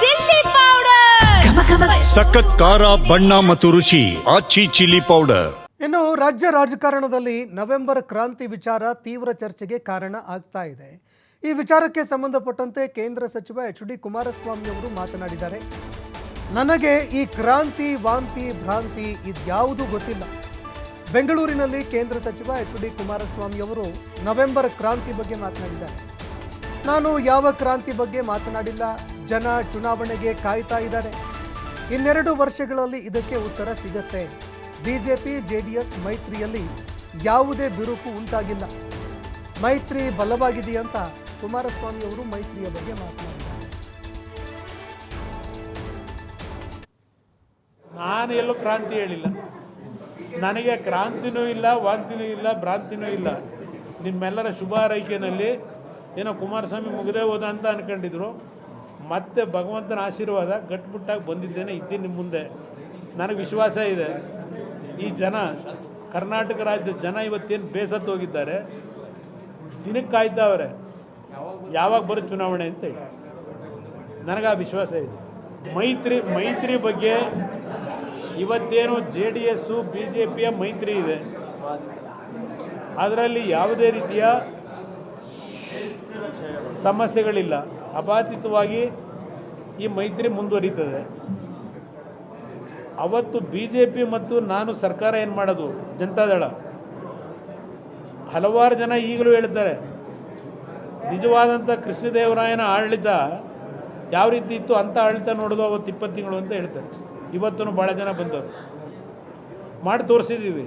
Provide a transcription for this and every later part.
Chilli powder. ಸಖತ್ ಖಾರ ಬಣ್ಣ ಮತ್ತು ರುಚಿ ಆಚಿ ಚಿಲ್ಲಿ ಪೌಡರ್. ಇನ್ನು ರಾಜ್ಯ ರಾಜಕಾರಣದಲ್ಲಿ ನವೆಂಬರ್ ಕ್ರಾಂತಿ ವಿಚಾರ ತೀವ್ರ ಚರ್ಚೆಗೆ ಕಾರಣ ಆಗ್ತಾ ಇದೆ. ಈ ವಿಚಾರಕ್ಕೆ ಸಂಬಂಧಪಟ್ಟಂತೆ ಕೇಂದ್ರ ಸಚಿವ ಎಚ್ ಡಿ ಕುಮಾರಸ್ವಾಮಿ ಅವರು ಮಾತನಾಡಿದ್ದಾರೆ. ನನಗೆ ಈ ಕ್ರಾಂತಿ ವಾಂತಿ ಭ್ರಾಂತಿ ಇದ್ಯಾವುದೂ ಗೊತ್ತಿಲ್ಲ. ಬೆಂಗಳೂರಿನಲ್ಲಿ ಕೇಂದ್ರ ಸಚಿವ ಎಚ್ ಡಿ ಕುಮಾರಸ್ವಾಮಿ ಅವರು ನವೆಂಬರ್ ಕ್ರಾಂತಿ ಬಗ್ಗೆ ಮಾತನಾಡಿದ್ದಾರೆ. ನಾನು ಯಾವ ಕ್ರಾಂತಿ ಬಗ್ಗೆ ಮಾತನಾಡಿಲ್ಲ. ಜನ ಚುನಾವಣೆಗೆ ಕಾಯ್ತಾ ಇದ್ದಾರೆ. ಇನ್ನೆರಡು ವರ್ಷಗಳಲ್ಲಿ ಇದಕ್ಕೆ ಉತ್ತರ ಸಿಗತ್ತೆ. ಬಿಜೆಪಿ, ಜೆಡಿಎಸ್ ಮೈತ್ರಿಯಲ್ಲಿ ಯಾವುದೇ ಬಿರುಕು ಉಂಟಾಗಿಲ್ಲ. ಮೈತ್ರಿ ಬಲವಾಗಿದೆಯಂತ ಕುಮಾರಸ್ವಾಮಿ ಅವರು ಮೈತ್ರಿಯ ಬಗ್ಗೆ ಮಾತನಾಡಿದ್ದಾರೆ. ನಾನು ಎಲ್ಲೂ ಕ್ರಾಂತಿ ಹೇಳಿಲ್ಲ. ನನಗೆ ಕ್ರಾಂತಿನೂ ಇಲ್ಲ, ವಾಂತಿನೂ ಇಲ್ಲ, ಭ್ರಾಂತಿನೂ ಇಲ್ಲ. ನಿಮ್ಮೆಲ್ಲರ ಶುಭ ಹಾರೈಕೆಯಲ್ಲಿ ಏನೋ ಕುಮಾರಸ್ವಾಮಿ ಮುಗದೇ ಹೋದ ಅಂತ ಅನ್ಕೊಂಡಿದ್ರು. ಮತ್ತೆ ಭಗವಂತನ ಆಶೀರ್ವಾದ ಗಟ್ಬಿಟ್ಟಾಗಿ ಬಂದಿದ್ದೇನೆ, ಇದ್ದೀನಿ ನಿಮ್ಮ ಮುಂದೆ. ನನಗೆ ವಿಶ್ವಾಸ ಇದೆ. ಈ ಜನ, ಕರ್ನಾಟಕ ರಾಜ್ಯದ ಜನ ಇವತ್ತೇನು ಬೇಸತ್ತು ಹೋಗಿದ್ದಾರೆ. ದಿನಕ್ಕೆ ಕಾಯ್ತಾವ್ರೆ ಯಾವಾಗ ಬರೋ ಚುನಾವಣೆ ಅಂತ ಹೇಳಿ. ನನಗೆ ಆ ವಿಶ್ವಾಸ ಇದೆ. ಮೈತ್ರಿ ಮೈತ್ರಿ ಬಗ್ಗೆ ಇವತ್ತೇನು J D S, B J ಪಿಯ ಮೈತ್ರಿ ಇದೆ. ಅದರಲ್ಲಿ ಯಾವುದೇ ರೀತಿಯ ಸಮಸ್ಯೆಗಳಿಲ್ಲ. ಅಬಾಧಿತವಾಗಿ ಈ ಮೈತ್ರಿ ಮುಂದುವರಿತದೆ. ಅವತ್ತು ಬಿ ಜೆ ಪಿ ಮತ್ತು ನಾನು ಸರ್ಕಾರ ಏನು ಮಾಡೋದು? ಜನತಾದಳ ಹಲವಾರು ಜನ ಈಗಲೂ ಹೇಳ್ತಾರೆ ನಿಜವಾದಂಥ ಕೃಷ್ಣದೇವರಾಯನ ಆಡಳಿತ ಯಾವ ರೀತಿ ಇತ್ತು ಅಂತ ಆಡಳಿತ ನೋಡೋದು ಅವತ್ತು ಇಪ್ಪತ್ತು ತಿಂಗಳು ಅಂತ ಹೇಳ್ತಾರೆ. ಇವತ್ತೂ ಭಾಳ ಜನ ಬಂದವರು. ಮಾಡಿ ತೋರಿಸಿದ್ದೀವಿ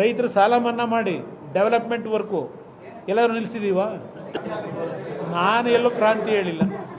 ರೈತರು ಸಾಲ ಮನ್ನಾ ಮಾಡಿ ಡೆವಲಪ್ಮೆಂಟ್ ವರ್ಕು ಎಲ್ಲರೂ ನಿಲ್ಲಿಸಿದೀವ ನಾನು ಎಲ್ಲೂ ಕ್ರಾಂತಿ ಹೇಳಿಲ್ಲ.